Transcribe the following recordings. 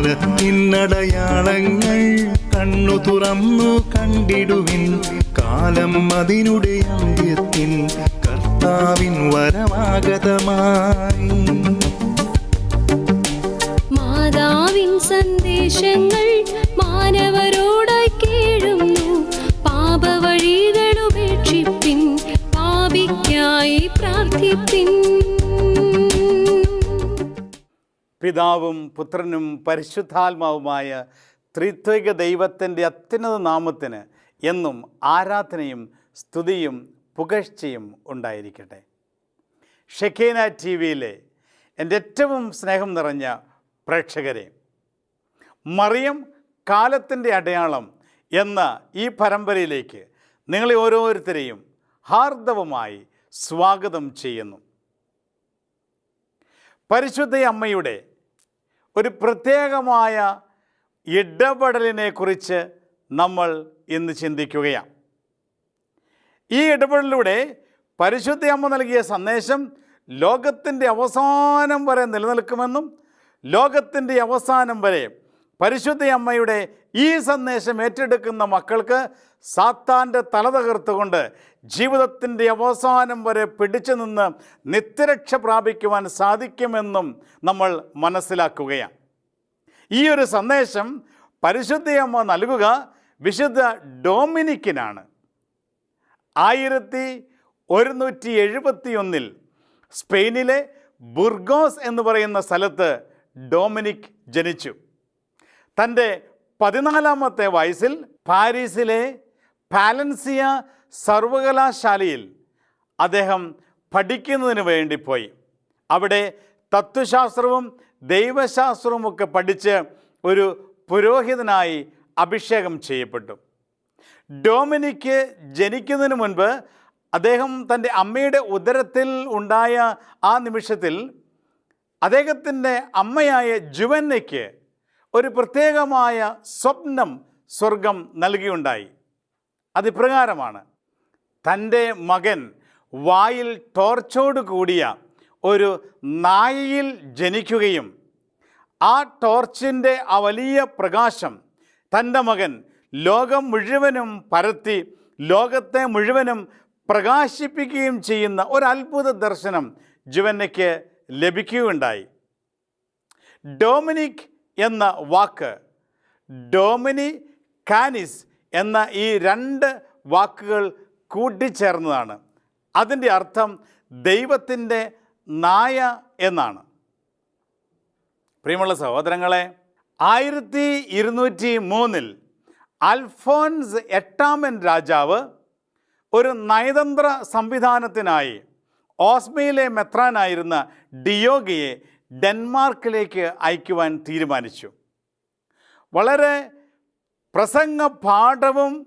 കാലത്തിനടയാളങ്ങൾ കണ്ണു തുറന്നു കണ്ടിടുവിൻ. കാലം അതിനുടെ അന്ത്യത്തിൻ കർത്താവിൻ വരമാഗതമായി മാതാവിൻ സന്ദേശങ്ങൾ മാനവരോടായി കേഴുന്നു. പാപവഴികൾ ഉപേക്ഷിപ്പിൻ. പാപിക്കായി പ്രാർത്ഥിപ്പിൻ. പിതാവും പുത്രനും പരിശുദ്ധാത്മാവുമായ ത്രിത്വിക ദൈവത്തിന്റെ അത്യുന്നത നാമത്തിന് എന്നും ആരാധനയും സ്തുതിയും പുകഴ്ചയും ഉണ്ടായിരിക്കട്ടെ. ഷെക്കേന ടി വിയിലെ എന്റെ ഏറ്റവും സ്നേഹം നിറഞ്ഞ പ്രേക്ഷകരെ മറിയം കാലത്തിന്റെ അടയാളം എന്ന ഈ പരമ്പരയിലേക്ക് നിങ്ങളെ ഓരോരുത്തരെയും ഹാർദവമായി സ്വാഗതം ചെയ്യുന്നു. പരിശുദ്ധ അമ്മയുടെ ഒരു പ്രത്യേകമായ ഇടപെടലിനെ കുറിച്ച് നമ്മൾ ഇന്ന് ചിന്തിക്കുകയാണ്. ഈ ഇടപെടലിലൂടെ പരിശുദ്ധ അമ്മ നൽകിയ സന്ദേശം ലോകത്തിന്റെ അവസാനം വരെ നിലനിൽക്കുമെന്നും ലോകത്തിന്റെ അവസാനം വരെ പരിശുദ്ധ അമ്മയുടെ ഈ സന്ദേശം ഏറ്റെടുക്കുന്ന മക്കൾക്ക് സാത്താന്റെ തല തകർത്തുകൊണ്ട് ജീവിതത്തിന്റെ അവസാനം വരെ പിടിച്ചു നിന്ന് നിത്യരക്ഷ പ്രാപിക്കുവാൻ സാധിക്കുമെന്നും നമ്മൾ മനസ്സിലാക്കുകയാണ്. ഈ ഒരു സന്ദേശം പരിശുദ്ധയമ്മ നൽകുക വിശുദ്ധ ഡോമിനിക്കിനാണ്. ആയിരത്തി ഒരുന്നൂറ്റി എഴുപത്തി ഒന്നിൽ സ്പെയിനിലെ ബുർഗോസ് എന്ന് പറയുന്ന സ്ഥലത്ത് ഡോമിനിക് ജനിച്ചു. തന്റെ പതിനാലാമത്തെ വയസ്സിൽ പാരീസിലെ പാലൻസിയ സർവകലാശാലയിൽ അദ്ദേഹം പഠിക്കുന്നതിന് വേണ്ടി പോയി. അവിടെ തത്വശാസ്ത്രവും ദൈവശാസ്ത്രവും ഒക്കെ പഠിച്ച് ഒരു പുരോഹിതനായി അഭിഷേകം ചെയ്യപ്പെട്ടു. ഡോമിനിക്ക് ജനിക്കുന്നതിന് മുൻപ് അദ്ദേഹം തന്റെ അമ്മയുടെ ഉദരത്തിൽ ഉണ്ടായ ആ നിമിഷത്തിൽ അദ്ദേഹത്തിന്റെ അമ്മയായ ജുവന്നയ്ക്ക് ഒരു പ്രത്യേകമായ സ്വപ്നം സ്വർഗം നൽകിയുണ്ടായി. അതിപ്രകാരമാണ്. തന്റെ മകൻ വായിൽ ടോർച്ചോട് കൂടിയ ഒരു നായയിൽ ജനിക്കുകയും ആ ടോർച്ചിന്റെ ആ വലിയ പ്രകാശം തന്റെ മകൻ ലോകം മുഴുവനും പരത്തി ലോകത്തെ മുഴുവനും പ്രകാശിപ്പിക്കുകയും ചെയ്യുന്ന ഒരു അത്ഭുത ദർശനം ജുവന്നയ്ക്ക് ലഭിക്കുകയുണ്ടായി. ഡൊമിനിക് എന്ന വാക്ക് ഡോമിനി കാനിസ് എന്ന ഈ രണ്ട് വാക്കുകൾ കൂട്ടിച്ചേർന്നതാണ്. അതിന്റെ അർത്ഥം ദൈവത്തിന്റെ നായ എന്നാണ്. പ്രിയമുള്ള സഹോദരങ്ങളെ ആയിരത്തി ഇരുന്നൂറ്റി മൂന്നിൽ അൽഫോൻസ് എട്ടാമൻ രാജാവ് ഒരു നയതന്ത്ര സംവിധാനത്തിനായി ഓസ്മയിലെ മെത്രാനായിരുന്ന ഡിയോഗയെ ഡെൻമാർക്കിലേക്ക് അയക്കുവാൻ തീരുമാനിച്ചു. വളരെ പ്രസംഗ പാഠവും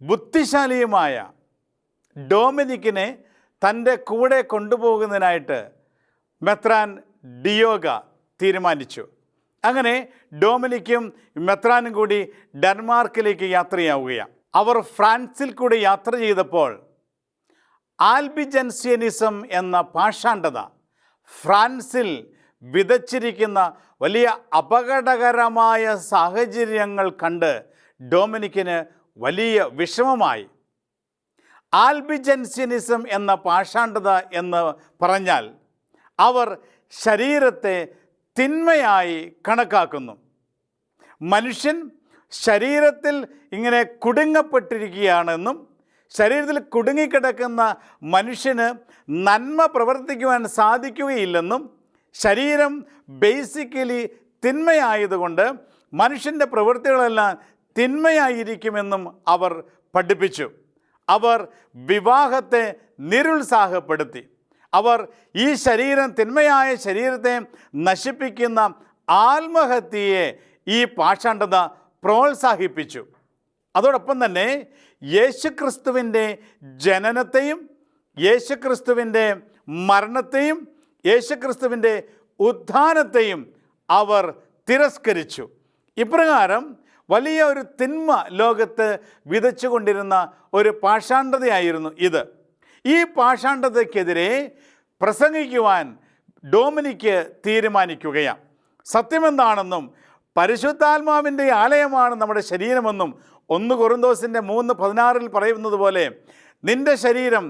ബുദ്ധിശാലിയുമായ ഡോമിനിക്കിനെ തന്റെ കൂടെ കൊണ്ടുപോകുന്നതിനായിട്ട് മെത്രാൻ ഡിയോഗ തീരുമാനിച്ചു. അങ്ങനെ ഡോമിനിക്കും മെത്രാനും കൂടി ഡെൻമാർക്കിലേക്ക് യാത്രയാവുകയാണ്. അവർ ഫ്രാൻസിൽ കൂടി യാത്ര ചെയ്തപ്പോൾ ആൽബിജൻസിയനിസം എന്ന പാഷാണ്ഡത ഫ്രാൻസിൽ വിതച്ചിരിക്കുന്ന വലിയ അപകടകരമായ സാഹചര്യങ്ങൾ കണ്ട് ഡൊമിനിക്കിന് വലിയ വിഷമമായി. ആൽബിജൻസിനിസം എന്ന പാഷാണ്ഡത എന്ന് പറഞ്ഞാൽ അവർ ശരീരത്തെ തിന്മയായി കണക്കാക്കുന്നു. മനുഷ്യൻ ശരീരത്തിൽ ഇങ്ങനെ കുടുങ്ങപ്പെട്ടിരിക്കുകയാണെന്നും ശരീരത്തിൽ കുടുങ്ങിക്കിടക്കുന്ന മനുഷ്യന് നന്മ പ്രവർത്തിക്കുവാൻ സാധിക്കുകയില്ലെന്നും ശരീരം ബേസിക്കലി തിന്മയായതുകൊണ്ട് മനുഷ്യന്റെ പ്രവൃത്തികളെല്ലാം തിന്മയായിരിക്കുമെന്നും അവർ പഠിപ്പിച്ചു. അവർ വിവാഹത്തെ നിരുത്സാഹപ്പെടുത്തി. അവർ ഈ ശരീരം തിന്മയായ ശരീരത്തെ നശിപ്പിക്കുന്ന ആത്മഹത്യയെ ഈ പാഷാണ്ഡത പ്രോത്സാഹിപ്പിച്ചു. അതോടൊപ്പം തന്നെ യേശുക്രിസ്തുവിന്റെ ജനനത്തെയും യേശുക്രിസ്തുവിന്റെ മരണത്തെയും യേശുക്രിസ്തുവിന്റെ ഉത്ഥാനത്തെയും അവർ തിരസ്കരിച്ചു. ഇപ്രകാരം വലിയ ഒരു തിന്മ ലോകത്ത് വിതച്ചുകൊണ്ടിരുന്ന ഒരു പാഷാണ്ഡതയായിരുന്നു ഇത്. ഈ പാഷാണ്ഡതയ്ക്കെതിരെ പ്രസംഗിക്കുവാൻ ഡോമിനിക്ക് തീരുമാനിക്കുകയാണ്. സത്യമെന്താണെന്നും പരിശുദ്ധാത്മാവിന്റെ ആലയമാണ് നമ്മുടെ ശരീരമെന്നും ഒന്ന് കുറുന്തോസിന്റെ മൂന്ന് പതിനാറിൽ പറയുന്നത് പോലെ നിന്റെ ശരീരം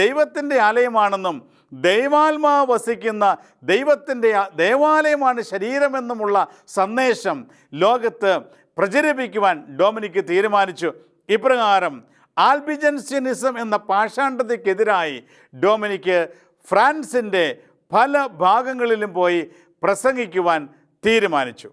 ദൈവത്തിന്റെ ആലയമാണെന്നും ദൈവാത്മാവ് വസിക്കുന്ന ദൈവത്തിന്റെ ദേവാലയമാണ് ശരീരമെന്നുമുള്ള സന്ദേശം ലോകത്ത് പ്രചരിപ്പിക്കുവാൻ ഡൊമിനിക്ക് തീരുമാനിച്ചു. ഇപ്രകാരം ആൽബിജൻസ്യനിസം എന്ന പാഷാണ്ഡതയ്ക്കെതിരായി ഡൊമിനിക്ക് ഫ്രാൻസിന്റെ പല ഭാഗങ്ങളിലും പോയി പ്രസംഗിക്കുവാൻ തീരുമാനിച്ചു.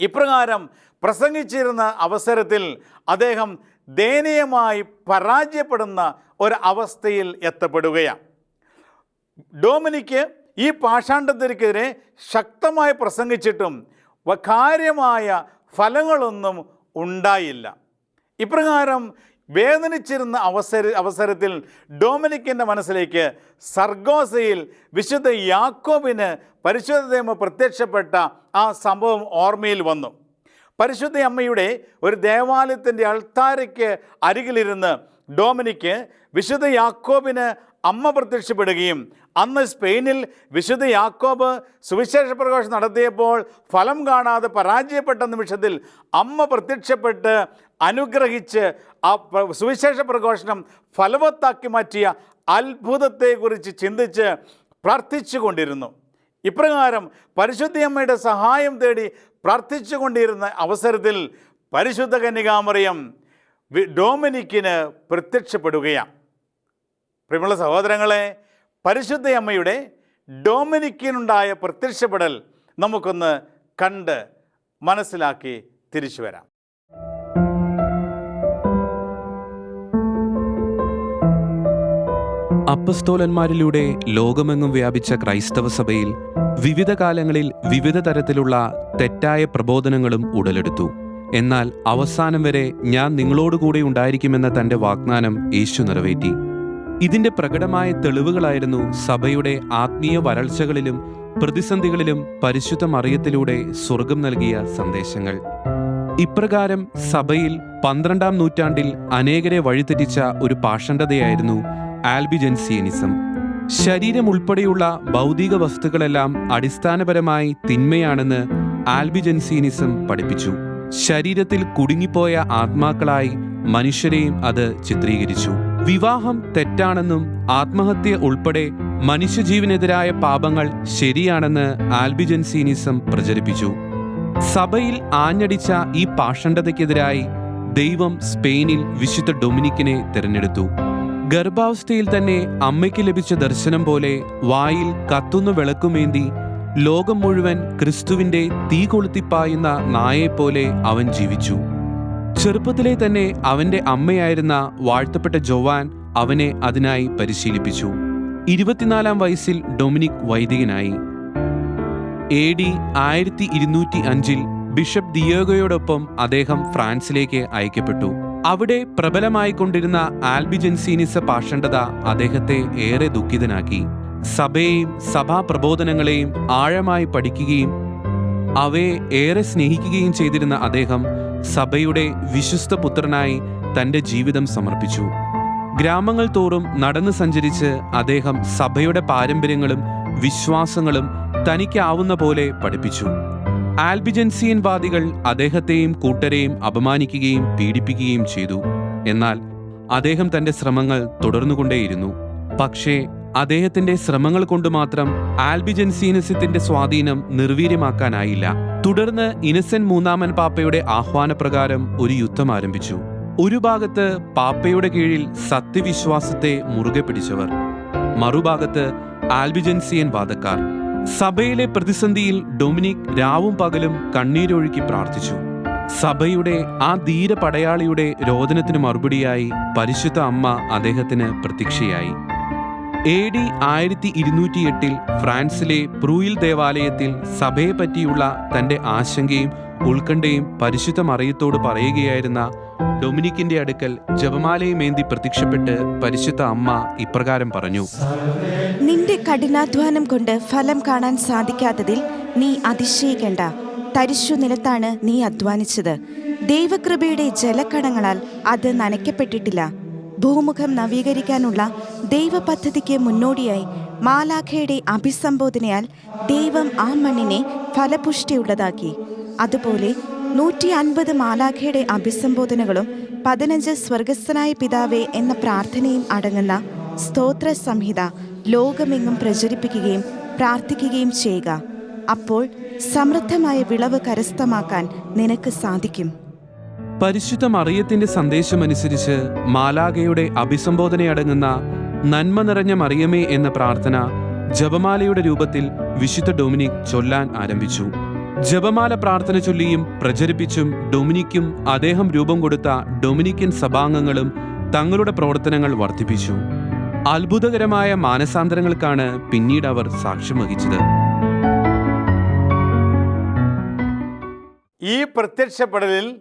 ഇപ്രകാരം പ്രസംഗിച്ചിരുന്ന അവസരത്തിൽ അദ്ദേഹം ദയനീയമായി പരാജയപ്പെടുന്ന ഒരു അവസ്ഥയിൽ എത്തപ്പെടുകയാണ്. ഡോമിനിക്ക് ഈ പാഷാണ്ഡത്തിനെതിരെ ശക്തമായി പ്രസംഗിച്ചിട്ടും വകാര്യമായ കാര്യമായ ഫലങ്ങളൊന്നും ഉണ്ടായില്ല. ഇപ്രകാരം വേദനിച്ചിരുന്ന അവസര അവസരത്തിൽ ഡോമിനിക്കിന്റെ മനസ്സിലേക്ക് സർഗോസയിൽ വിശുദ്ധ യാക്കോബിന് പരിശുദ്ധ പ്രത്യക്ഷപ്പെട്ട ആ സംഭവം ഓർമ്മയിൽ വന്നു. പരിശുദ്ധ അമ്മയുടെ ഒരു ദേവാലയത്തിന്റെ അൾത്താരയ്ക്ക് അരികിലിരുന്ന് ഡോമിനിക്ക് വിശുദ്ധ യാക്കോബിന് അമ്മ പ്രത്യക്ഷപ്പെടുകയും അന്ന് സ്പെയിനിൽ വിശുദ്ധ യാക്കോബ് സുവിശേഷ പ്രകാശം നടത്തിയപ്പോൾ ഫലം കാണാതെ പരാജയപ്പെട്ട നിമിഷത്തിൽ അമ്മ പ്രത്യക്ഷപ്പെട്ട് അനുഗ്രഹിച്ച് ആ സുവിശേഷ പ്രഘോഷണം ഫലവത്താക്കി മാറ്റിയ അത്ഭുതത്തെക്കുറിച്ച് ചിന്തിച്ച് പ്രാർത്ഥിച്ചു കൊണ്ടിരുന്നു ഇപ്രകാരം പരിശുദ്ധയമ്മയുടെ സഹായം തേടി പ്രാർത്ഥിച്ചു കൊണ്ടിരുന്ന അവസരത്തിൽ പരിശുദ്ധ കന്യകാമറിയം ഡൊമിനിക്കിന് പ്രത്യക്ഷപ്പെടുകയാണ്. പ്രിയമുള്ള സഹോദരങ്ങളെ പരിശുദ്ധയമ്മയുടെ ഡൊമിനിക്കിനുണ്ടായ പ്രത്യക്ഷപ്പെടൽ നമുക്കൊന്ന് കണ്ട് മനസ്സിലാക്കി തിരിച്ചു വരാം. അപ്പസ്തോലന്മാരിലൂടെ ലോകമെങ്ങും വ്യാപിച്ച ക്രൈസ്തവ സഭയിൽ വിവിധ കാലങ്ങളിൽ വിവിധ തരത്തിലുള്ള തെറ്റായ പ്രബോധനങ്ങളും ഉടലെടുത്തു. എന്നാൽ അവസാനം വരെ ഞാൻ നിങ്ങളോടുകൂടെ ഉണ്ടായിരിക്കുമെന്ന തന്റെ വാഗ്ദാനം യേശു നിറവേറ്റി. ഇതിന്റെ പ്രകടമായ തെളിവുകളായിരുന്നു സഭയുടെ ആത്മീയ വരൾച്ചകളിലും പ്രതിസന്ധികളിലും പരിശുദ്ധ മറിയത്തിലൂടെ സ്വർഗം നൽകിയ സന്ദേശങ്ങൾ. ഇപ്രകാരം സഭയിൽ പന്ത്രണ്ടാം നൂറ്റാണ്ടിൽ അനേകരെ വഴിതെറ്റിച്ച ഒരു പാഷണ്ഡതയായിരുന്നു ആൽബിജൻസിയനിസം. ശരീരം ഉൾപ്പെടെയുള്ള ഭൗതിക വസ്തുക്കളെല്ലാം അടിസ്ഥാനപരമായി തിന്മയാണെന്ന് ആൽബിജൻസിയനിസം പഠിപ്പിച്ചു. ശരീരത്തിൽ കുടുങ്ങിപ്പോയ ആത്മാക്കളായി മനുഷ്യരെയും അത് ചിത്രീകരിച്ചു. വിവാഹം തെറ്റാണെന്നും ആത്മഹത്യ ഉൾപ്പെടെ മനുഷ്യജീവനെതിരായ പാപങ്ങൾ ശരിയാണെന്ന് ആൽബിജൻസീനിസം പ്രചരിപ്പിച്ചു. സഭയിൽ ആഞ്ഞടിച്ച ഈ പാഷണ്ഡതയ്ക്കെതിരായി ദൈവം സ്പെയിനിൽ വിശുദ്ധ ഡൊമിനിക്കിനെ തിരഞ്ഞെടുത്തു. ഗർഭാവസ്ഥയിൽ തന്നെ അമ്മയ്ക്ക് ലഭിച്ച ദർശനം പോലെ വായിൽ കത്തുന്ന വിളക്കുമേന്തി ലോകം മുഴുവൻ ക്രിസ്തുവിന്റെ തീ കൊളുത്തിപ്പായുന്ന നായെപ്പോലെ അവൻ ജീവിച്ചു. ചെറുപ്പത്തിലെ തന്നെ അവന്റെ അമ്മയായിരുന്ന വാഴ്ത്തപ്പെട്ട ജോവാൻ അവനെ അതിനായി പരിശീലിപ്പിച്ചു. ഇരുപത്തിനാലാം വയസ്സിൽ ഡൊമിനിക് വൈദികനായി. എ ഡി ആയിരത്തി ഇരുന്നൂറ്റി അഞ്ചിൽ ബിഷപ്പ് ദിയോഗയോടൊപ്പം അദ്ദേഹം ഫ്രാൻസിലേക്ക് അയക്കപ്പെട്ടു. അവിടെ പ്രബലമായിക്കൊണ്ടിരുന്ന ആൽബിജൻസീനിസ പാഷണ്ഡത അദ്ദേഹത്തെ ഏറെ ദുഃഖിതനാക്കി. സഭയെയും സഭാ പ്രബോധനങ്ങളെയും ആഴമായി പഠിക്കുകയും അവയെ ഏറെ സ്നേഹിക്കുകയും ചെയ്തിരുന്ന അദ്ദേഹം സഭയുടെ വിശ്വസ്ത പുത്രനായി തന്റെ ജീവിതം സമർപ്പിച്ചു. ഗ്രാമങ്ങൾ തോറും നടന്നു സഞ്ചരിച്ച് അദ്ദേഹം സഭയുടെ പാരമ്പര്യങ്ങളും വിശ്വാസങ്ങളും തനിക്കാവുന്ന പോലെ പഠിപ്പിച്ചു. ആൽബിജൻസിയൻ വാദികൾ അദ്ദേഹത്തെയും കൂട്ടരെയും അപമാനിക്കുകയും പീഡിപ്പിക്കുകയും ചെയ്തു. എന്നാൽ അദ്ദേഹം തന്റെ ശ്രമങ്ങൾ തുടർന്നുകൊണ്ടേയിരുന്നു. പക്ഷേ അദ്ദേഹത്തിന്റെ ശ്രമങ്ങൾ കൊണ്ട് മാത്രം ആൽബിജൻസീനസത്തിന്റെ സ്വാധീനം നിർവീര്യമാക്കാനായില്ല. തുടർന്ന് ഇനസെന്റ് മൂന്നാമൻ പാപ്പയുടെ ആഹ്വാനപ്രകാരം ഒരു യുദ്ധം ആരംഭിച്ചു. ഒരു ഭാഗത്ത് പാപ്പയുടെ കീഴിൽ സത്യവിശ്വാസത്തെ മുറുകെ പിടിച്ചവർ മറുഭാഗത്ത് ആൽബിജൻസിയൻ വാദക്കാർ. സഭയിലെ പ്രതിസന്ധിയിൽ ഡൊമിനിക് രാവും പകലും കണ്ണീരൊഴുക്കി പ്രാർത്ഥിച്ചു. സഭയുടെ ആ ധീര പടയാളിയുടെ രോദനത്തിന് മറുപടിയായി പരിശുദ്ധ അമ്മ അദ്ദേഹത്തിന് പ്രത്യക്ഷയായി. എ ഡി ആയിരത്തി ഇരുന്നൂറ്റി എട്ടിൽ ഫ്രാൻസിലെ പ്രൂയിൽ ദേവാലയത്തിൽ സഭയെ പറ്റിയുള്ള തന്റെ ആശങ്കയും ഉത്കണ്ഠയും പരിശുദ്ധ മറിയത്തോട് പറയുകയായിരുന്ന ഡൊമിനിക്കിന്റെ അടുക്കൽ ജപമാലയുമേന്തി പ്രത്യക്ഷപ്പെട്ട് പരിശുദ്ധ അമ്മ ഇപ്രകാരം പറഞ്ഞു നിന്റെ കഠിനാധ്വാനം കൊണ്ട് ഫലം കാണാൻ സാധിക്കാത്തതിൽ നീ അതിശയിക്കേണ്ട. തരിശു നിലത്താണ് നീ അധ്വാനിച്ചത്. ദൈവകൃപയുടെ ജലക്കണങ്ങളാൽ അത് നനയ്ക്കപ്പെട്ടിട്ടില്ല. ഭൂമുഖം നവീകരിക്കാനുള്ള ദൈവ പദ്ധതിക്ക് മുന്നോടിയായി മാലാഖയുടെ അഭിസംബോധനയാൽ ദൈവം ആ മണ്ണിനെ ഫലപുഷ്ടിയുള്ളതാക്കി. അതുപോലെ നൂറ്റി അൻപത് മാലാഖയുടെ അഭിസംബോധനകളും പതിനഞ്ച് സ്വർഗസ്ഥനായ പിതാവേ എന്ന പ്രാർത്ഥനയും അടങ്ങുന്ന സ്തോത്ര സംഹിത ലോകമെങ്ങും പ്രചരിപ്പിക്കുകയും പ്രാർത്ഥിക്കുകയും ചെയ്യുക. അപ്പോൾ സമൃദ്ധമായ വിളവ് കരസ്ഥമാക്കാൻ നിനക്ക് സാധിക്കും. പരിശുദ്ധ മറിയത്തിന്റെ സന്ദേശമനുസരിച്ച് മാലാഖയുടെ അഭിസംബോധനയടങ്ങുന്ന നന്മ നിറഞ്ഞ മറിയമേ എന്ന പ്രാർത്ഥന ജപമാലയുടെ രൂപത്തിൽ വിശുദ്ധ ഡൊമിനിക് ചൊല്ലാൻ ആരംഭിച്ചു. ജപമാല പ്രാർത്ഥന ചൊല്ലിയും പ്രചരിപ്പിച്ചും ഡൊമിനിക്കും അദ്ദേഹം രൂപം കൊടുത്ത ഡൊമിനിക്കൻ സഭാംഗങ്ങളും തങ്ങളുടെ പ്രവർത്തനങ്ങൾ വർദ്ധിപ്പിച്ചു. അത്ഭുതകരമായ മാനസാന്തരങ്ങൾക്കാണ് പിന്നീട് അവർ സാക്ഷ്യം വഹിച്ചത്. ഈ പ്രത്യക്ഷപ്പെടലിൽ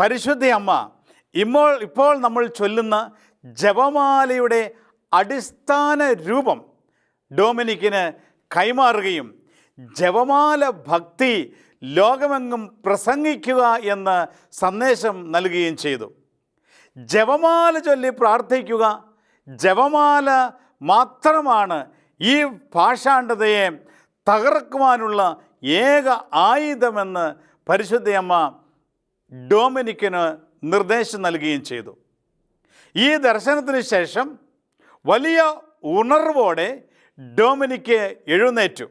പരിശുദ്ധ അമ്മ ഇപ്പോൾ ഇപ്പോൾ നമ്മൾ ചൊല്ലുന്ന ജപമാലയുടെ അടിസ്ഥാന രൂപം ഡൊമിനിക്കിന് കൈമാറുകയും ജപമാല ഭക്തി ലോകമെങ്ങും പ്രസംഗിക്കുക എന്ന് സന്ദേശം നൽകുകയും ചെയ്തു. ജപമാല ചൊല്ലി പ്രാർത്ഥിക്കുക ജപമാല മാത്രമാണ് ഈ ഭാഷാണ്ഡതയെ തകർക്കുവാനുള്ള ഏക ആയുധമെന്ന് പരിശുദ്ധയമ്മ ഡോമിനിക്കിന് നിർദ്ദേശം നൽകുകയും ചെയ്തു. ഈ ദർശനത്തിന് ശേഷം വലിയ ഉണർവോടെ ഡോമിനിക്ക് എഴുന്നേറ്റു.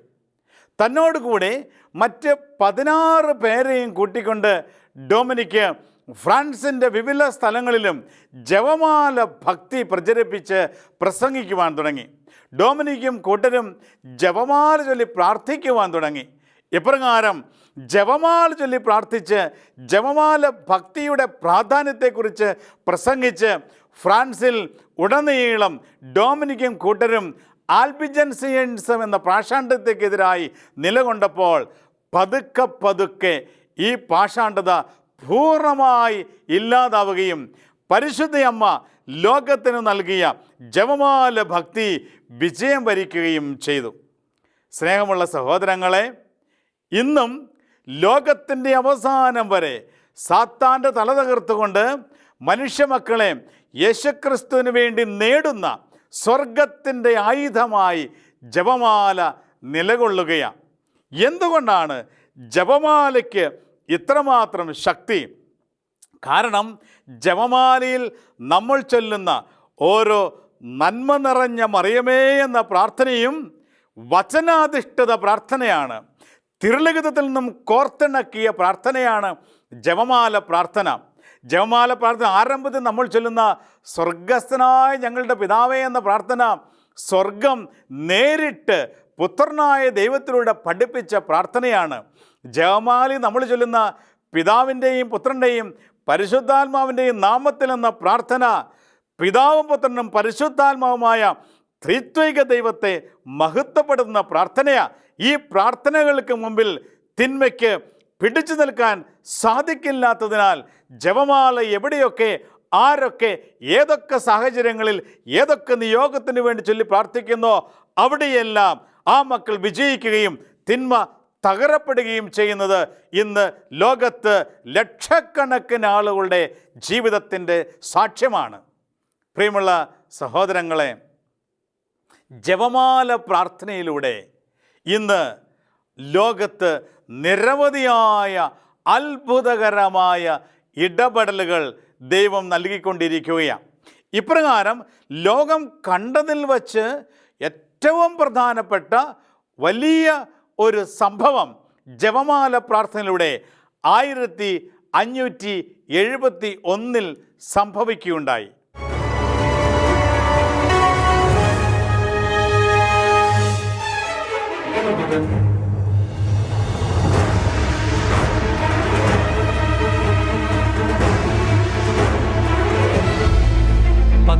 തന്നോട് കൂടെ മറ്റ് പതിനാറ് പേരെയും കൂട്ടിക്കൊണ്ട് ഡൊമിനിക്ക് ഫ്രാൻസിന്റെ വിവിധ സ്ഥലങ്ങളിലും ജവമാല ഭക്തി പ്രചരിപ്പിച്ച് പ്രസംഗിക്കുവാൻ തുടങ്ങി. ഡൊമിനിക്കും കൂട്ടരും ജവമാല ചൊല്ലി പ്രാർത്ഥിക്കുവാൻ തുടങ്ങി. ഇപ്രകാരം ജപമാല ചൊല്ലി പ്രാർത്ഥിച്ച് ജവമാല ഭക്തിയുടെ പ്രാധാന്യത്തെക്കുറിച്ച് പ്രസംഗിച്ച് ഫ്രാൻസിൽ ഉടനീളം ഡൊമിനിക്കും കൂട്ടരും ആൽബിജൻസിയൻസം എന്ന പാഷാണ്ഡത്തെക്കെതിരായി നിലകൊണ്ടപ്പോൾ പതുക്കെ പതുക്കെ ഈ പാഷാണ്ഡത പൂർണമായി ഇല്ലാതാവുകയും പരിശുദ്ധയമ്മ ലോകത്തിന് നൽകിയ ജപമാല ഭക്തി വിജയം വരിക്കുകയും ചെയ്തു. സ്നേഹമുള്ള സഹോദരങ്ങളെ ഇന്നും ലോകത്തിന്റെ അവസാനം വരെ സാത്താന്റെ തല തകർത്തുകൊണ്ട് മനുഷ്യമക്കളെ യേശുക്രിസ്തുവിന് വേണ്ടി നേടുന്ന സ്വർഗത്തിന്റെ ആയുധമായി ജപമാല നിലകൊള്ളുകയാണ്. എന്തുകൊണ്ടാണ് ജപമാലയ്ക്ക് ഇത്രമാത്രം ശക്തി? കാരണം ജപമാലയിൽ നമ്മൾ ചൊല്ലുന്ന ഓരോ നന്മ നിറഞ്ഞ മറിയമേ എന്ന പ്രാർത്ഥനയും വചനാധിഷ്ഠിത പ്രാർത്ഥനയാണ്. തിരുലിഖിതത്തിൽ നിന്നും കോർത്തിണക്കിയ പ്രാർത്ഥനയാണ് ജപമാല പ്രാർത്ഥന. ജപമാല പ്രാർത്ഥന. ആരംഭത്തിൽ നമ്മൾ ചൊല്ലുന്ന സ്വർഗസ്ഥനായ ഞങ്ങളുടെ പിതാവേ എന്ന പ്രാർത്ഥന സ്വർഗം നേരിട്ട് പുത്രനായ ദൈവത്തിലൂടെ പഠിപ്പിച്ച പ്രാർത്ഥനയാണ്. ജപമാലി നമ്മൾ ചൊല്ലുന്ന പിതാവിന്റെയും പുത്രന്റെയും പരിശുദ്ധാത്മാവിന്റെയും നാമത്തിൽ എന്ന പ്രാർത്ഥന പിതാവും പുത്രനും പരിശുദ്ധാത്മാവുമായ ത്രിത്വിക ദൈവത്തെ മഹത്വപ്പെടുത്തുന്ന പ്രാർത്ഥനയാണ് ഈ പ്രാർത്ഥനകൾക്ക് മുമ്പിൽ തിന്മയ്ക്ക് പിടിച്ചു നിൽക്കാൻ സാധിക്കില്ലാത്തതിനാൽ ജപമാല എവിടെയൊക്കെ ആരൊക്കെ ഏതൊക്കെ സാഹചര്യങ്ങളിൽ ഏതൊക്കെ നിയോഗത്തിന് വേണ്ടി ചൊല്ലി പ്രാർത്ഥിക്കുന്നോ അവിടെയെല്ലാം ആ മക്കൾ വിജയിക്കുകയും തിന്മ തകരപ്പെടുകയും ചെയ്യുന്നത് ഇന്ന് ലോകത്ത് ലക്ഷക്കണക്കിന് ആളുകളുടെ ജീവിതത്തിന്റെ സാക്ഷ്യമാണ്. പ്രിയമുള്ള സഹോദരങ്ങളെ ജപമാല പ്രാർത്ഥനയിലൂടെ ഇന്ന് ലോകത്ത് നിരവധിയായ അത്ഭുതകരമായ ഇടപെടലുകൾ ദൈവം നൽകിക്കൊണ്ടിരിക്കുകയാണ്. ഇപ്രകാരം ലോകം കണ്ടതിൽ വച്ച് ഏറ്റവും പ്രധാനപ്പെട്ട വലിയ ഒരു സംഭവം ജപമാല പ്രാർത്ഥനയിലൂടെ ആയിരത്തി അഞ്ഞൂറ്റി എഴുപത്തി ഒന്നിൽ സംഭവിക്കുകയുണ്ടായി.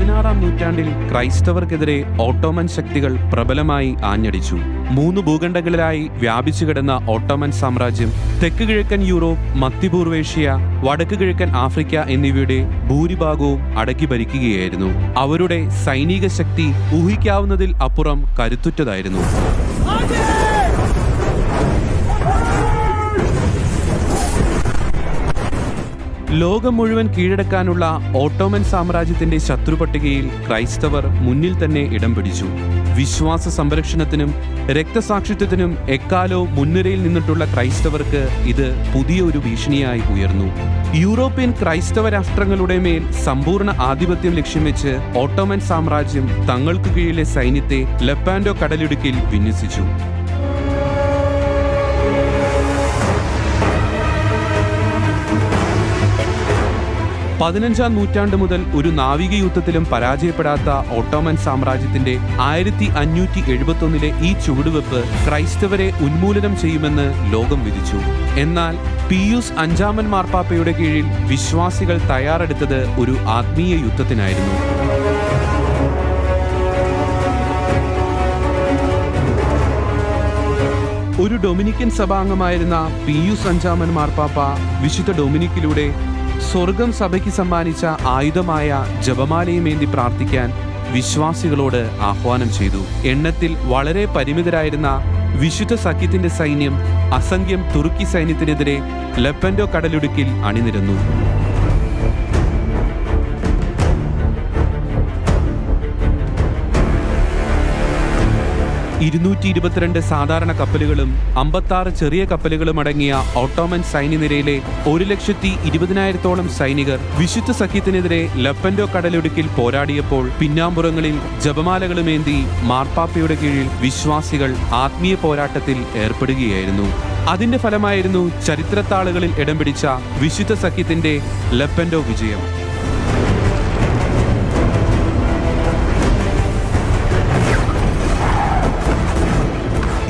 പതിനാറാം നൂറ്റാണ്ടിൽ ക്രൈസ്തവർക്കെതിരെ ഓട്ടോമൻ ശക്തികൾ പ്രബലമായി ആഞ്ഞടിച്ചു. മൂന്ന് ഭൂഖണ്ഡങ്ങളിലായി വ്യാപിച്ചു കിടന്ന ഓട്ടോമൻ സാമ്രാജ്യം തെക്ക് കിഴക്കൻ യൂറോപ്പ് മധ്യപൂർവേഷ്യ വടക്ക് കിഴക്കൻ ആഫ്രിക്ക എന്നിവയുടെ ഭൂരിഭാഗവും അടക്കി ഭരിക്കുകയായിരുന്നു. അവരുടെ സൈനിക ശക്തി ഊഹിക്കാവുന്നതിൽ അപ്പുറം കരുത്തുറ്റതായിരുന്നു. ലോകം മുഴുവൻ കീഴടക്കാനുള്ള ഓട്ടോമൻ സാമ്രാജ്യത്തിന്റെ ശത്രുപട്ടികയിൽ ക്രൈസ്തവർ മുന്നിൽ തന്നെ ഇടം പിടിച്ചു. വിശ്വാസ സംരക്ഷണത്തിനും രക്തസാക്ഷിത്വത്തിനും എക്കാലോ മുൻനിരയിൽ നിന്നിട്ടുള്ള ക്രൈസ്തവർക്ക് ഇത് പുതിയൊരു ഭീഷണിയായി ഉയർന്നു. യൂറോപ്യൻ ക്രൈസ്തവ രാഷ്ട്രങ്ങളുടെ മേൽ സമ്പൂർണ ആധിപത്യം ലക്ഷ്യം വെച്ച് ഓട്ടോമൻ സാമ്രാജ്യം തങ്ങൾക്ക് കീഴിലെ സൈന്യത്തെ ലെപ്പാൻഡോ കടലിടുക്കിൽ വിന്യസിച്ചു. പതിനഞ്ചാം നൂറ്റാണ്ട് മുതൽ ഒരു നാവിക യുദ്ധത്തിലും പരാജയപ്പെടാത്ത ഓട്ടോമൻ സാമ്രാജ്യത്തിന്റെ ആയിരത്തി അഞ്ഞൂറ്റി എഴുപത്തൊന്നിലെ ഈ ചുവടുവെപ്പ് ക്രൈസ്തവരെ ഉന്മൂലനം ചെയ്യുമെന്ന് ലോകം വിധിച്ചു. എന്നാൽ പിയൂസ് അഞ്ചാമൻ മാർപ്പാപ്പയുടെ കീഴിൽ വിശ്വാസികൾ തയ്യാറെടുത്തത് ഒരു ആത്മീയ യുദ്ധത്തിനായിരുന്നു. ഒരു ഡൊമിനിക്കൻ സഭാംഗമായിരുന്ന പിയൂസ് അഞ്ചാമൻ മാർപ്പാപ്പ വിശുദ്ധ ഡൊമിനിക്കിലൂടെ സ്വർഗം സഭയ്ക്ക് സമ്മാനിച്ച ആയുധമായ ജപമാലയും വേണ്ടി പ്രാർത്ഥിക്കാൻ വിശ്വാസികളോട് ആഹ്വാനം ചെയ്തു. എണ്ണത്തിൽ വളരെ പരിമിതരായിരുന്ന വിശുദ്ധ സഖ്യത്തിന്റെ സൈന്യം അസംഖ്യം തുർക്കി സൈന്യത്തിനെതിരെ ലെപ്പൻഡോ കടലിടുക്കിൽ അണിനിരന്നു. ഇരുന്നൂറ്റി ഇരുപത്തിരണ്ട് സാധാരണ കപ്പലുകളും അമ്പത്താറ് ചെറിയ കപ്പലുകളും അടങ്ങിയ ഓട്ടോമൻ സൈന്യനിരയിലെ ഒരു ലക്ഷത്തി ഇരുപതിനായിരത്തോളം സൈനികർ വിശുദ്ധ സഖ്യത്തിനെതിരെ ലപ്പൻഡോ കടലിടുക്കിൽ പോരാടിയപ്പോൾ പിന്നാമ്പുറങ്ങളിൽ ജപമാലകളുമേന്തി മാർപ്പാപ്പയുടെ കീഴിൽ വിശ്വാസികൾ ആത്മീയ പോരാട്ടത്തിൽ ഏർപ്പെടുകയായിരുന്നു. അതിന്റെ ഫലമായിരുന്നു ചരിത്രത്താളുകളിൽ ഇടം പിടിച്ച വിശുദ്ധ സഖ്യത്തിന്റെ ലപ്പൻഡോ വിജയം.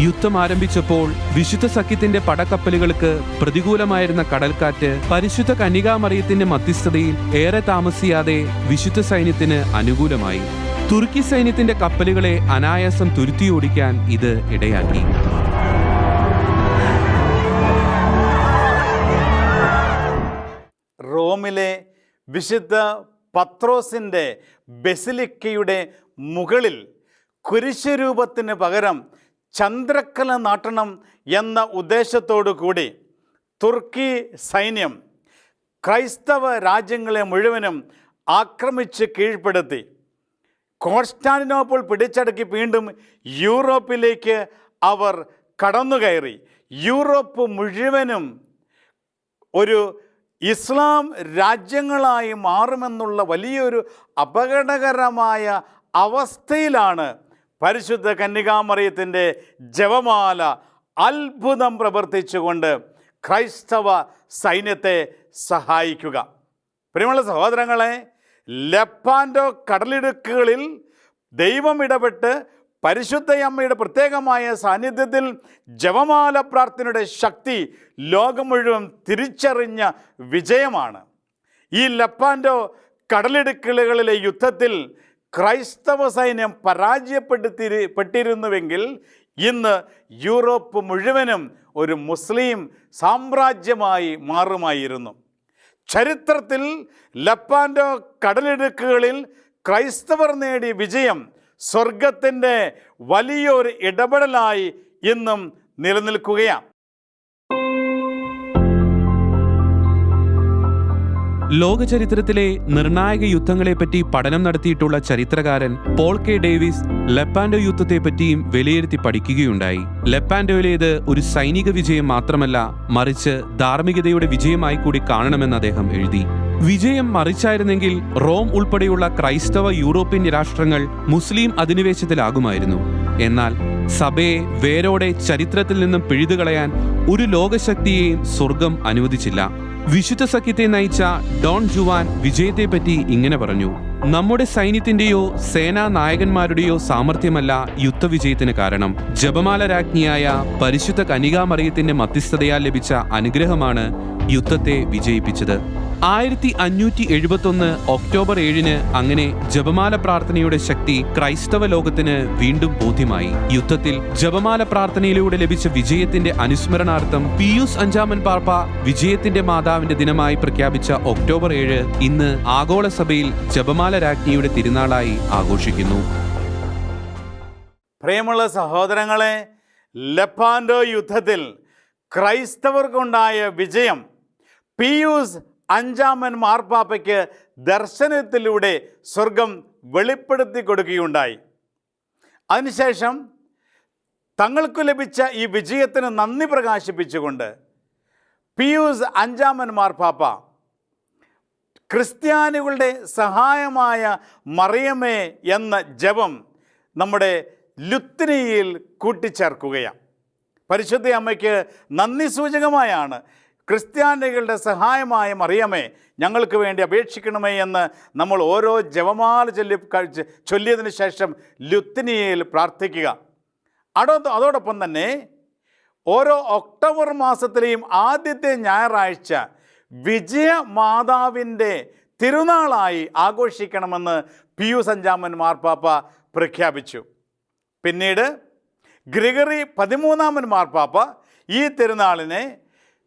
യുദ്ധം ആരംഭിച്ചപ്പോൾ വിശുദ്ധ സഖ്യത്തിന്റെ പടക്കപ്പലുകൾക്ക് പ്രതികൂലമായിരുന്ന കടൽക്കാറ്റ് പരിശുദ്ധ കന്യകാമറിയത്തിന്റെ മധ്യസ്ഥതയിൽ ഏറെ താമസിയാതെ വിശുദ്ധ സൈന്യത്തിന് അനുകൂലമായി. തുർക്കി സൈന്യത്തിന്റെ കപ്പലുകളെ അനായാസം തുരുത്തിയോടിക്കാൻ ഇത് ഇടയാക്കി. റോമിലെ വിശുദ്ധ പത്രോസിന്റെ ബെസിലിക്കയുടെ മുകളിൽ കുരിശുരൂപത്തിന് പകരം ചന്ദ്രക്കല നാട്ടണം എന്ന ഉദ്ദേശത്തോടു കൂടി തുർക്കി സൈന്യം ക്രൈസ്തവ രാജ്യങ്ങളെ മുഴുവനും ആക്രമിച്ച് കീഴ്പ്പെടുത്തി. കോൺസ്റ്റാന്റിനോപ്പിൾ പിടിച്ചടക്കി വീണ്ടും യൂറോപ്പിലേക്ക് അവർ കടന്നുകയറി. യൂറോപ്പ് മുഴുവനും ഒരു ഇസ്ലാം രാജ്യങ്ങളായി മാറുമെന്നുള്ള വലിയൊരു അപകടകരമായ അവസ്ഥയിലാണ് പരിശുദ്ധ കന്യകാമറിയത്തിന്റെ ജപമാല അത്ഭുതം പ്രവർത്തിച്ചുകൊണ്ട് ക്രൈസ്തവ സൈന്യത്തെ സഹായിക്കുക. പ്രിയമുള്ള സഹോദരങ്ങളെ ലപ്പാൻഡോ കടലിടുക്കുകളിൽ ദൈവം ഇടപെട്ട് പരിശുദ്ധയമ്മയുടെ പ്രത്യേകമായ സാന്നിധ്യത്തിൽ ജപമാല പ്രാർത്ഥനയുടെ ശക്തി ലോകം മുഴുവൻ തിരിച്ചറിഞ്ഞ വിജയമാണ്. ഈ ലപ്പാൻഡോ കടലിടുക്കുകളിലെ യുദ്ധത്തിൽ ക്രൈസ്തവ സൈന്യം പരാജയപ്പെടുത്തി പെട്ടിരുന്നുവെങ്കിൽ ഇന്ന് യൂറോപ്പ് മുഴുവനും ഒരു മുസ്ലിം സാമ്രാജ്യമായി മാറുമായിരുന്നു. ചരിത്രത്തിൽ ലപ്പാൻഡോ കടലിടുക്കുകളിൽ ക്രൈസ്തവർ നേടിയ വിജയം സ്വർഗത്തിന്റെ വലിയൊരു ഇടപെടലായി ഇന്നും നിലനിൽക്കുകയാണ്. ലോക ചരിത്രത്തിലെ നിർണായക യുദ്ധങ്ങളെപ്പറ്റി പഠനം നടത്തിയിട്ടുള്ള ചരിത്രകാരൻ പോൾ കെ ഡേവിസ് ലെപ്പാൻഡോ യുദ്ധത്തെപ്പറ്റിയും വിലയിരുത്തി പഠിക്കുകയുണ്ടായി. ലെപ്പാൻഡോയിലേത് ഒരു സൈനിക വിജയം മാത്രമല്ല മറിച്ച് ധാർമ്മികതയുടെ വിജയമായി കൂടി കാണണമെന്ന് അദ്ദേഹം എഴുതി. വിജയം മറിച്ചായിരുന്നെങ്കിൽ റോം ഉൾപ്പെടെയുള്ള ക്രൈസ്തവ യൂറോപ്യൻ രാഷ്ട്രങ്ങൾ മുസ്ലിം അധിനിവേശത്തിലാകുമായിരുന്നു. എന്നാൽ സഭയെ വേരോടെ ചരിത്രത്തിൽ നിന്നും പിഴുതുകളയാൻ ഒരു ലോകശക്തിയെയും സ്വർഗം അനുവദിച്ചില്ല. വിശുദ്ധ സഖ്യത്തെ നയിച്ച ഡോൺ ജുവാൻ വിജയത്തെപ്പറ്റി ഇങ്ങനെ പറഞ്ഞു നമ്മുടെ സൈന്യത്തിന്റെയോ സേനാ നായകന്മാരുടെയോ സാമർഥ്യമല്ല യുദ്ധവിജയത്തിന് കാരണം. ജപമാല രാജ്ഞിയായ പരിശുദ്ധ കനികാമറിയത്തിന്റെ മധ്യസ്ഥതയാൽ ലഭിച്ച അനുഗ്രഹമാണ് യുദ്ധത്തെ വിജയിപ്പിച്ചത്. ആയിരത്തി അഞ്ഞൂറ്റി എഴുപത്തൊന്ന് ഒക്ടോബർ ഏഴിന് അങ്ങനെ ജപമാല പ്രാർത്ഥനയുടെ ശക്തി ക്രൈസ്തവ ലോകത്തിന് വീണ്ടും ബോധ്യമായി. യുദ്ധത്തിൽ ജപമാല പ്രാർത്ഥനയിലൂടെ ലഭിച്ച വിജയത്തിന്റെ അനുസ്മരണാർത്ഥം പിയൂസ് അഞ്ചാമൻ പാർപ്പ വിജയത്തിന്റെ മാതാവിന്റെ ദിനമായി പ്രഖ്യാപിച്ച ഒക്ടോബർ ഏഴ് ഇന്ന് ആഗോള സഭയിൽ ജപമാല രാജ്ഞിയുടെ തിരുനാളായി ആഘോഷിക്കുന്നു. പ്രിയമുള്ള സഹോദരങ്ങളെ ലപ്പാൻഡോ യുദ്ധത്തിൽ ക്രൈസ്തവർക്കുണ്ടായ വിജയം പിയൂസ് അഞ്ചാമൻ മാർപ്പാപ്പയ്ക്ക് ദർശനത്തിലൂടെ സ്വർഗം വെളിപ്പെടുത്തി കൊടുക്കുകയുണ്ടായി. അതിനുശേഷം തങ്ങൾക്ക് ലഭിച്ച ഈ വിജയത്തിന് നന്ദി പ്രകാശിപ്പിച്ചുകൊണ്ട് പിയൂസ് അഞ്ചാമൻ മാർപ്പാപ്പ ക്രിസ്ത്യാനികളുടെ സഹായമായ മറിയമേ എന്ന ജപം നമ്മുടെ ലുത്തിനിയിൽ കൂട്ടിച്ചേർക്കുകയാണ്. പരിശുദ്ധ അമ്മയ്ക്ക് നന്ദി സൂചകമായാണ് ക്രിസ്ത്യാനികളുടെ സഹായമായ മറിയമേ ഞങ്ങൾക്ക് വേണ്ടി അപേക്ഷിക്കണമേ എന്ന് നമ്മൾ ഓരോ ജപമാല ചൊല്ലി ചൊല്ലിയതിന് ശേഷം ലുത്തിനിയയിൽ പ്രാർത്ഥിക്കുക. അടോ അതോടൊപ്പം തന്നെ ഓരോ ഒക്ടോബർ മാസത്തിലെയും ആദ്യത്തെ ഞായറാഴ്ച വിജയ മാതാവിന്റെ തിരുനാളായി ആഘോഷിക്കണമെന്ന് പിയൂസ് അഞ്ചാമൻ മാർപ്പാപ്പ പ്രഖ്യാപിച്ചു. പിന്നീട് ഗ്രിഗറി പതിമൂന്നാമൻ മാർപ്പാപ്പ ഈ തിരുനാളിനെ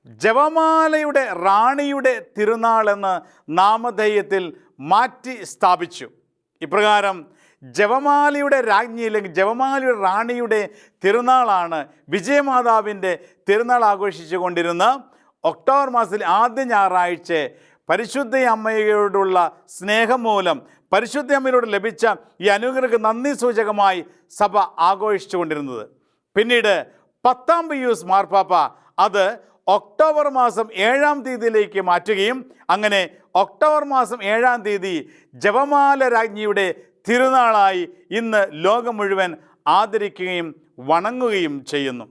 ജപമാലയുടെ റാണിയുടെ തിരുനാൾ എന്ന് നാമധേയത്തിൽ മാറ്റി സ്ഥാപിച്ചു. ഇപ്രകാരം ജവമാലയുടെ രാജ്ഞി അല്ലെങ്കിൽ ജവമാലയുടെ റാണിയുടെ തിരുനാളാണ് വിജയമാതാവിന്റെ തിരുനാൾ ആഘോഷിച്ചു കൊണ്ടിരുന്ന ഒക്ടോബർ മാസത്തിൽ ആദ്യ ഞായറാഴ്ച പരിശുദ്ധ അമ്മയോടുള്ള സ്നേഹം മൂലം പരിശുദ്ധ അമ്മയോട് ലഭിച്ച ഈ അനുഗ്രഹ നന്ദി സൂചകമായി സഭ ആഘോഷിച്ചു കൊണ്ടിരുന്നത്. പിന്നീട് പത്താം പിയൂസ് മാർപ്പാപ്പ അത് ഒക്ടോബർ മാസം ഏഴാം തീയതിയിലേക്ക് മാറ്റുകയും അങ്ങനെ ഒക്ടോബർ മാസം ഏഴാം തീയതി ജപമാല രാജ്ഞിയുടെ തിരുനാളായി ഇന്ന് ലോകം മുഴുവൻ ആദരിക്കുകയും വണങ്ങുകയും ചെയ്യുന്നു.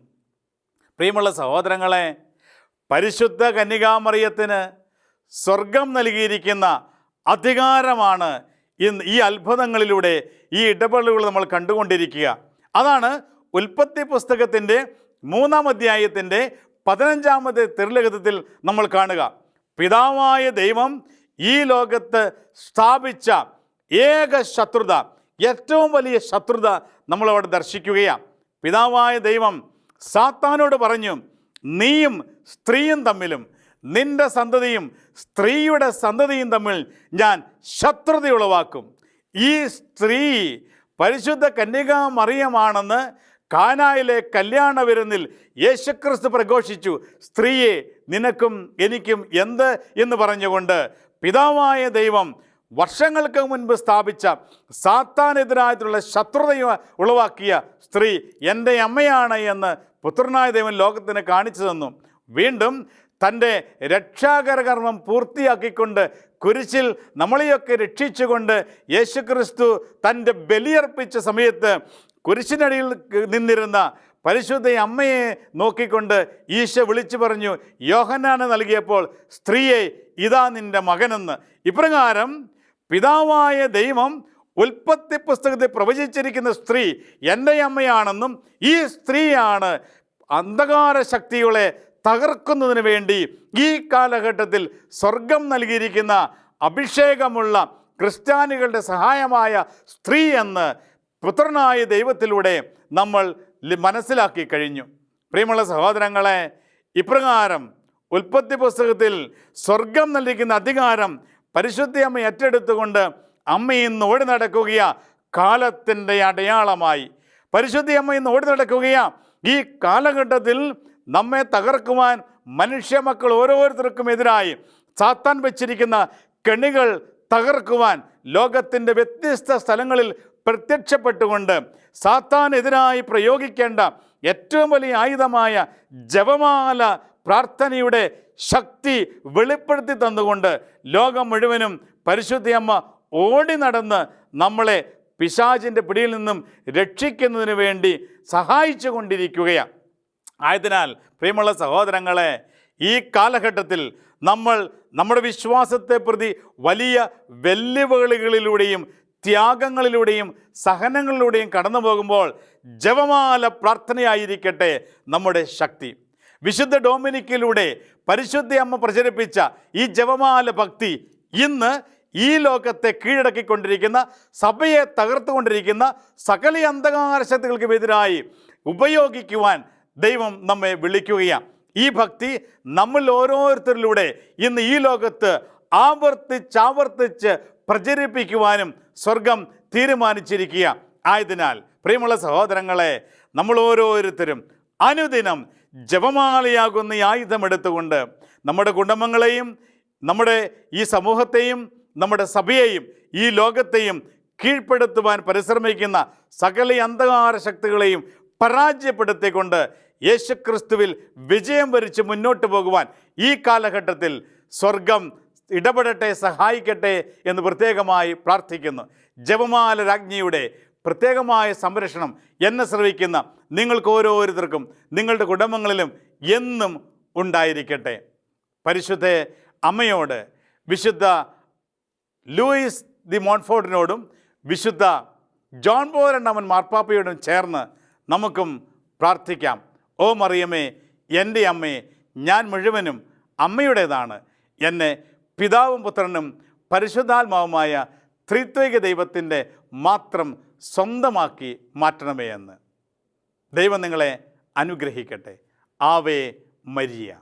പ്രിയമുള്ള സഹോദരങ്ങളെ പരിശുദ്ധ കന്യകാമറിയത്തിന് സ്വർഗം നൽകിയിരിക്കുന്ന അധികാരമാണ് ഇന്ന് ഈ അത്ഭുതങ്ങളിലൂടെ ഈ ഇടപെടലുകൾ നമ്മൾ കണ്ടുകൊണ്ടിരിക്കുക. അതാണ് ഉൽപ്പത്തി പുസ്തകത്തിന്റെ മൂന്നാം അധ്യായത്തിന്റെ പതിനഞ്ചാമത്തെ തിരുലഗതത്തിൽ നമ്മൾ കാണുക. പിതാവായ ദൈവം ഈ ലോകത്ത് സ്ഥാപിച്ച ഏക ശത്രുത ഏറ്റവും വലിയ ശത്രുത നമ്മളവിടെ ദർശിക്കുകയാണ് പിതാവായ ദൈവം സാത്താനോട് പറഞ്ഞു നീയും സ്ത്രീയും തമ്മിലും നിന്റെ സന്തതിയും സ്ത്രീയുടെ സന്തതിയും തമ്മിൽ ഞാൻ ശത്രുത ഉളവാക്കും ഈ സ്ത്രീ പരിശുദ്ധ കന്യകാ മറിയമാണെന്ന് കാനായിലെ കല്യാണ വിരുന്നിൽ യേശുക്രിസ്തു പ്രഘോഷിച്ചു. സ്ത്രീയെ നിനക്കും എനിക്കും എന്ത് എന്ന് പറഞ്ഞുകൊണ്ട് പിതാവായ ദൈവം വർഷങ്ങൾക്ക് മുൻപ് സ്ഥാപിച്ച സാത്താനെതിരായിട്ടുള്ള ശത്രുതയും ഉളവാക്കിയ സ്ത്രീ എന്റെ അമ്മയാണ് എന്ന് പുത്രനായ ദൈവം ലോകത്തിന് കാണിച്ചു തന്നു. വീണ്ടും തന്റെ രക്ഷാകരകർമ്മം പൂർത്തിയാക്കിക്കൊണ്ട് കുരിശിൽ നമ്മളെയൊക്കെ രക്ഷിച്ചുകൊണ്ട് യേശുക്രിസ്തു തന്റെ ബലിയർപ്പിച്ച സമയത്ത് കുരിശിനടിയിൽ നിന്നിരുന്ന പരിശുദ്ധ അമ്മയെ നോക്കിക്കൊണ്ട് ഈശോ വിളിച്ചു പറഞ്ഞു യോഹനാന് നൽകിയപ്പോൾ സ്ത്രീയെ ഇതാ നിന്റെ മകനെന്ന്. ഇപ്രകാരം പിതാവായ ദൈവം ഉൽപ്പത്തി പുസ്തകത്തിൽ പ്രവചിച്ചിരിക്കുന്ന സ്ത്രീ എന്റെ അമ്മയാണെന്നും ഈ സ്ത്രീയാണ് അന്ധകാര ശക്തികളെ തകർക്കുന്നതിന് വേണ്ടി ഈ കാലഘട്ടത്തിൽ സ്വർഗം നൽകിയിരിക്കുന്ന അഭിഷേകമുള്ള ക്രിസ്ത്യാനികളുടെ സഹായമായ സ്ത്രീ എന്ന് പുത്രനായ ദൈവത്തിലൂടെ നമ്മൾ മനസ്സിലാക്കി കഴിഞ്ഞു. പ്രിയമുള്ള സഹോദരങ്ങളെ ഇപ്രകാരം ഉൽപ്പത്തി പുസ്തകത്തിൽ സ്വർഗം നൽകിക്കുന്ന അധികാരം പരിശുദ്ധി അമ്മ ഏറ്റെടുത്തുകൊണ്ട് അമ്മ ഇന്ന് ഓടി നടക്കുകയ. കാലത്തിന്റെ അടയാളമായി. പരിശുദ്ധി അമ്മ ഇന്ന് ഓടി നടക്കുകയ. ഈ കാലഘട്ടത്തിൽ നമ്മെ തകർക്കുവാൻ മനുഷ്യ മക്കൾ ഓരോരുത്തർക്കും എതിരായി സാത്താൻ വെച്ചിരിക്കുന്ന കെണികൾ തകർക്കുവാൻ ലോകത്തിന്റെ വ്യത്യസ്ത സ്ഥലങ്ങളിൽ പ്രത്യക്ഷപ്പെട്ടുകൊണ്ട് സാത്താനെതിരായി പ്രയോഗിക്കേണ്ട ഏറ്റവും വലിയ ആയുധമായ ജപമാല പ്രാർത്ഥനയുടെ ശക്തി വെളിപ്പെടുത്തി തന്നുകൊണ്ട് ലോകം മുഴുവനും പരിശുദ്ധയമ്മ ഓടി നടന്ന് നമ്മളെ പിശാചിന്റെ പിടിയിൽ നിന്നും രക്ഷിക്കുന്നതിന് വേണ്ടി സഹായിച്ചു കൊണ്ടിരിക്കുകയാണ്. ആയതിനാൽ പ്രിയമുള്ള സഹോദരങ്ങളെ ഈ കാലഘട്ടത്തിൽ നമ്മൾ നമ്മുടെ വിശ്വാസത്തെ പ്രതി വലിയ വെല്ലുവിളികളിലൂടെയും ത്യാഗങ്ങളിലൂടെയും സഹനങ്ങളിലൂടെയും കടന്നു പോകുമ്പോൾ ജപമാല പ്രാർത്ഥനയായിരിക്കട്ടെ നമ്മുടെ ശക്തി. വിശുദ്ധ ഡൊമിനിക്കിലൂടെ പരിശുദ്ധ അമ്മ പ്രചരിപ്പിച്ച ഈ ജപമാല ഭക്തി ഇന്ന് ഈ ലോകത്തെ കീഴടക്കിക്കൊണ്ടിരിക്കുന്ന സഭയെ തകർത്തുകൊണ്ടിരിക്കുന്ന സകല അന്ധകാര ശക്തികൾക്കുമെതിരായി ഉപയോഗിക്കുവാൻ ദൈവം നമ്മെ വിളിക്കുകയാണ്. ഈ ഭക്തി നമ്മൾ ഓരോരുത്തരിലൂടെ ഇന്ന് ഈ ലോകത്ത് ആവർത്തിച്ചാവർത്തിച്ച് പ്രചരിപ്പിക്കുവാനും സ്വർഗം തീരുമാനിച്ചിരിക്കുക. ആയതിനാൽ പ്രിയമുള്ള സഹോദരങ്ങളെ നമ്മൾ ഓരോരുത്തരും അനുദിനം ജപമാലയാകുന്ന ഈ ആയുധം എടുത്തുകൊണ്ട് നമ്മുടെ കുടുംബങ്ങളെയും നമ്മുടെ ഈ സമൂഹത്തെയും നമ്മുടെ സഭയെയും ഈ ലോകത്തെയും കീഴ്പ്പെടുത്തുവാൻ പരിശ്രമിക്കുന്ന സകല അന്ധകാര ശക്തികളെയും പരാജയപ്പെടുത്തിക്കൊണ്ട് യേശുക്രിസ്തുവിൽ വിജയം വരിച്ച് മുന്നോട്ട് പോകുവാൻ ഈ കാലഘട്ടത്തിൽ സ്വർഗം ഇടപെടട്ടെ സഹായിക്കട്ടെ എന്ന് പ്രത്യേകമായി പ്രാർത്ഥിക്കുന്നു. ജപമാല രാജ്ഞിയുടെ പ്രത്യേകമായ സംരക്ഷണം എന്നെ ശ്രവിക്കുന്ന നിങ്ങൾക്ക് ഓരോരുത്തർക്കും നിങ്ങളുടെ കുടുംബങ്ങളിലും എന്നും ഉണ്ടായിരിക്കട്ടെ. പരിശുദ്ധ അമ്മയോട് വിശുദ്ധ ലൂയിസ് ദി മോൺഫോർഡിനോടും വിശുദ്ധ ജോൺ ബോ രണ്ടാമൻ മാർപ്പാപ്പയോടും ചേർന്ന് നമുക്കും പ്രാർത്ഥിക്കാം. ഓ മറിയമേ എന്റെ അമ്മയെ ഞാൻ മുഴുവനും അമ്മയുടേതാണ്. എന്നെ പിതാവും പുത്രനും പരിശുദ്ധാത്മാവുമായ ത്രിത്വിക ദൈവത്തിന്റെ മാത്രം സ്വന്തമാക്കി മാറ്റണമേ എന്ന്. ദൈവം നിങ്ങളെ അനുഗ്രഹിക്കട്ടെ. Ave Maria.